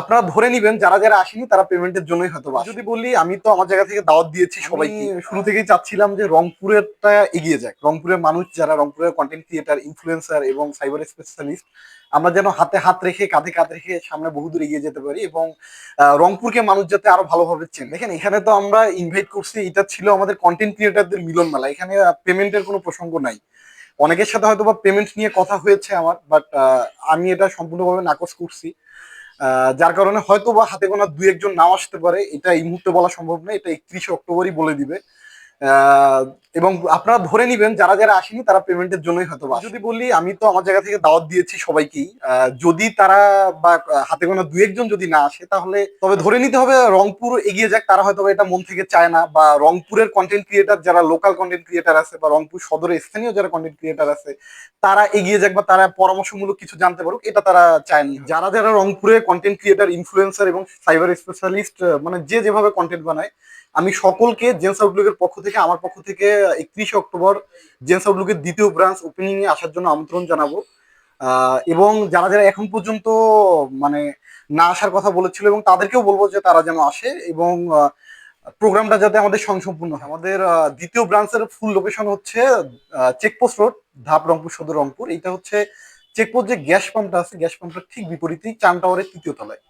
আপনারা ধরে নিবেন যারা যারা আসেনি তারা পেমেন্টের জন্যই হয়তো যদি বলি আমি তো আমার জায়গা থেকে দাওয়াত দিয়েছি সবাইকে। শুরু থেকেই চাচ্ছিলাম যে রংপুরেরটা এগিয়ে যাক। রংপুরের মানুষ যারা রংপুরের কন্টেন্ট ক্রিয়েটার ইনফ্লুয়েন্সার এবং সাইবার স্পেশালিস্ট আমরা যেন হাতে হাত রেখে কাঁধে কাঁধ রেখে সামনে বহুদূর এগিয়ে যেতে পারি এবং রংপুরকে মানুষ যাতে আরও ভালোভাবে চেনে। দেখেন এখানে তো আমরা ইনভাইট করছি এটা ছিল আমাদের কন্টেন্ট ক্রিয়েটারদের মিলন মেলা এখানে পেমেন্টের কোনো প্রসঙ্গ নাই। অনেকের সাথে হয়তো বা পেমেন্ট নিয়ে কথা হয়েছে আমার বাট আমি এটা সম্পূর্ণভাবে নাকচ করছি। যার কারণে হয়তো বা হাতে গোনা দুই একজন নাও আসতে পারে। এটা এই মুহূর্তে বলা সম্ভব না এটা একত্রিশে অক্টোবরই বলে দিবে। এবং আপনারা ধরে নিবেন, যারা যারা আসেনি, তারা পেমেন্টের জন্যই হয়তো যদি বলি, আমি তো আমার জায়গা থেকে দাওয়াত দিয়েছি সবাইকেই। যদি তারা বা হাতে গোনা দু একজন যদি না আসে, তাহলে তবে ধরে নিতে হবে রংপুর এগিয়ে যাক। তারা হয়তো এটা মন থেকে চায় না বা রংপুরের কন্টেন্ট ক্রিয়েটার যারা লোকাল কন্টেন্ট ক্রিয়েটার আছে বা রংপুর সদরে স্থানীয় যারা কন্টেন্ট ক্রিয়েটার আছে, তারা এগিয়ে যাক বা তারা পরামর্শমূলক কিছু জানতে পারুক, এটা তারা চায়নি যারা যারা রংপুরে কন্টেন্ট ক্রিয়েটার ইনফ্লুয়েন্সার এবং সাইবার স্পেশালিস্ট মানে যে যেভাবে কন্টেন্ট বানায়, আমি সকলকে জেন্স আউটলুকের পক্ষ থেকে, আমার পক্ষ থেকে একত্রিশে অক্টোবর জেন্স আউটলুকের দ্বিতীয় ব্রাঞ্চ ওপেনিং এ আসার জন্য আমন্ত্রণ জানাব। এবং যারা যারা এখন পর্যন্ত মানে না আসার কথা বলেছিল এবং তাদেরকেও বলব যে তারা যেন আসে এবং প্রোগ্রামটা যাতে আমাদের সংসম্পূর্ণ হয়। আমাদের দ্বিতীয় ব্রাঞ্চের ফুল লোকেশন হচ্ছে চেকপোস্ট রোড ধাপ রংপুর, সদর রংপুর। এটা হচ্ছে চেকপোস্ট যে গ্যাস পাম্পটা আছে গ্যাস পাম্পটার ঠিক বিপরীতেই চান টাওয়ারের তৃতীয় তলায়।